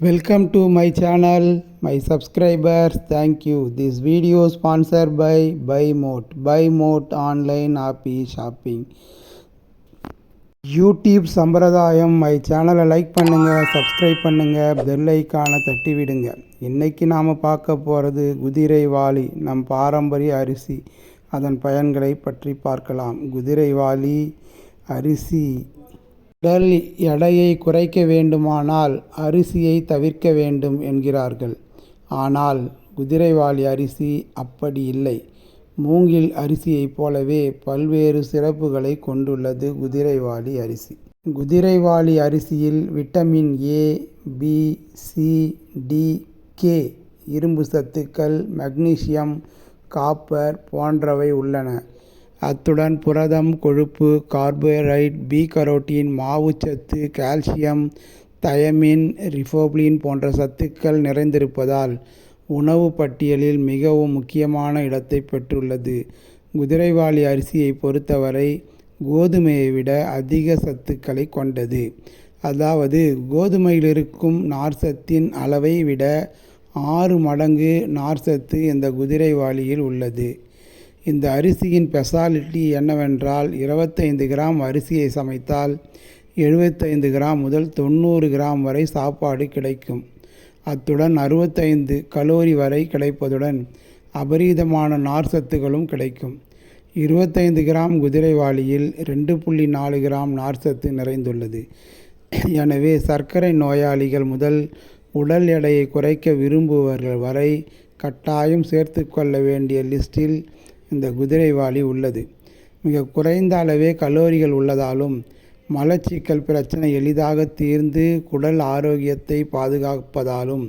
Welcome to my channel, my subscribers. Thank you. This video sponsored by BuyMote. BuyMote online happy shopping. YouTube சம்பிரதாயம் my சேனலை like பண்ணுங்கள் subscribe பண்ணுங்கள் bell ஐக்கானை தட்டி விடுங்க இன்றைக்கி நாம் பார்க்க போகிறது குதிரை வாலி நம் பாரம்பரிய அரிசி அதன் பயன்களை பற்றி பார்க்கலாம் குதிரை வாலி அரிசி உடல் எடையை குறைக்க வேண்டுமானால் அரிசியை தவிர்க்க வேண்டும் என்கிறார்கள். ஆனால் குதிரைவாலி அரிசி அப்படி இல்லை. மூங்கில் அரிசியைப் போலவே பல்வேறு சிறப்புகளை கொண்டுள்ளது குதிரைவாலி அரிசி. குதிரைவாலி அரிசியில் vitamin A B C D K இரும்பு சத்துக்கள் மக்னீசியம் காப்பர் போன்றவை உள்ளன. அத்துடன் புரதம் கொழுப்பு கார்போஹைட்ரேட் பி கரோட்டின் மாவுச்சத்து கால்சியம் தயமின் ரிஃபோப்ளின் போன்ற சத்துக்கள் நிறைந்திருப்பதால் உணவு பட்டியலில் மிகவும் முக்கியமான இடத்தை பெற்றுள்ளது. குதிரைவாலி அரிசியை பொறுத்தவரை கோதுமையை விட அதிக சத்துக்களை கொண்டது. அதாவது கோதுமையில் இருக்கும் நார்ச்சத்தின் அளவை விட ஆறு மடங்கு நார்ச்சத்து இந்த குதிரைவாலியில் உள்ளது. இந்த அரிசியின் ஸ்பெஷாலிட்டி என்னவென்றால் இருபத்தைந்து கிராம் அரிசியை சமைத்தால் எழுபத்தைந்து கிராம் முதல் தொண்ணூறு கிராம் வரை சாப்பாடு கிடைக்கும். அத்துடன் அறுபத்தைந்து கலோரி வரை கிடைப்பதுடன் அபரீதமான நார்ச்சத்துகளும் கிடைக்கும். இருபத்தைந்து கிராம் குதிரைவாளியில் ரெண்டு புள்ளி நாலு கிராம் நார்ச்சத்து நிறைந்துள்ளது. எனவே சர்க்கரை நோயாளிகள் முதல் உடல் எடையை குறைக்க விரும்புபவர்கள் வரை கட்டாயம் சேர்த்து கொள்ள வேண்டிய லிஸ்டில் இந்த குதிரைவாலி உள்ளது. மிக குறைந்த அளவே கலோரிகள் உள்ளதாலும் மலச்சிக்கல் பிரச்சனை எளிதாக தீர்ந்து குடல் ஆரோக்கியத்தை பாதுகாப்பதாலும்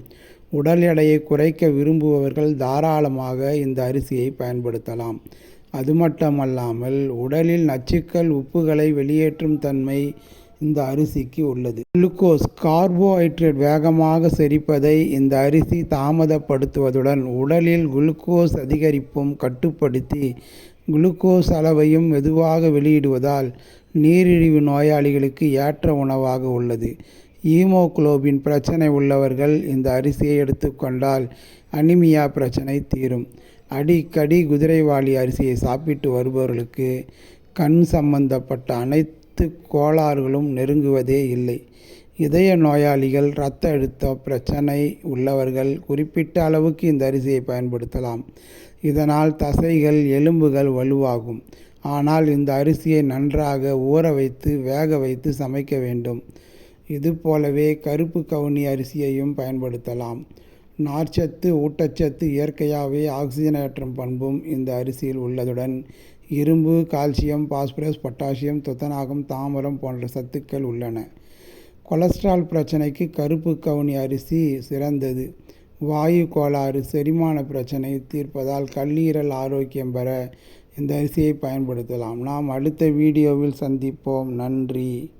உடல் எடையை குறைக்க விரும்புபவர்கள் தாராளமாக இந்த அரிசியை பயன்படுத்தலாம். அது மட்டுமல்லாமல் உடலில் நச்சுக்கள் உப்புகளை வெளியேற்றும் தன்மை இந்த அரிசிக்கு உள்ளது. குளுக்கோஸ் கார்போஹைட்ரேட் வேகமாக செரிப்பதை இந்த அரிசி தாமதப்படுத்துவதுடன் உடலில் குளுக்கோஸ் அதிகரிப்பும் கட்டுப்படுத்தி குளுக்கோஸ் அளவையும் மெதுவாக வெளியிடுவதால் நீரிழிவு நோயாளிகளுக்கு ஏற்ற உணவாக உள்ளது. ஈமோக்ளோபின் பிரச்சனை உள்ளவர்கள் இந்த அரிசியை எடுத்துக்கொண்டால் அனிமியா பிரச்சனை தீரும். அடிக்கடி குதிரைவாளி அரிசியை சாப்பிட்டு வருபவர்களுக்கு கண் சம்பந்தப்பட்ட அனைத்து கோளாறுகளும் நெருங்குவதே இல்லை. இதய நோயாளிகள் இரத்த அழுத்த பிரச்சனை உள்ளவர்கள் குறிப்பிட்ட அளவுக்கு இந்த அரிசியை பயன்படுத்தலாம். இதனால் தசைகள் எலும்புகள் வலுவாகும். ஆனால் இந்த அரிசியை நன்றாக ஊற வைத்து வேக வைத்து சமைக்க வேண்டும். இது போலவே கருப்பு கவுனி அரிசியையும் பயன்படுத்தலாம். நார்ச்சத்து ஊட்டச்சத்து இயற்கையாகவே ஆக்சிஜனேற்றும் பண்பும் இந்த அரிசியில் உள்ளதுடன் இரும்பு கால்சியம் பாஸ்பரஸ் பொட்டாசியம் துத்தநாகம் தாமரம் போன்ற சத்துக்கள் உள்ளன. கொலஸ்ட்ரால் பிரச்சனைக்கு கருப்பு கவுனி அரிசி சிறந்தது. வாயு கோளாறு செரிமான பிரச்சனை தீர்ப்பதால் கல்லீரல் ஆரோக்கியம் பெற இந்த அரிசியை பயன்படுத்தலாம். நாம் அடுத்த வீடியோவில் சந்திப்போம். நன்றி.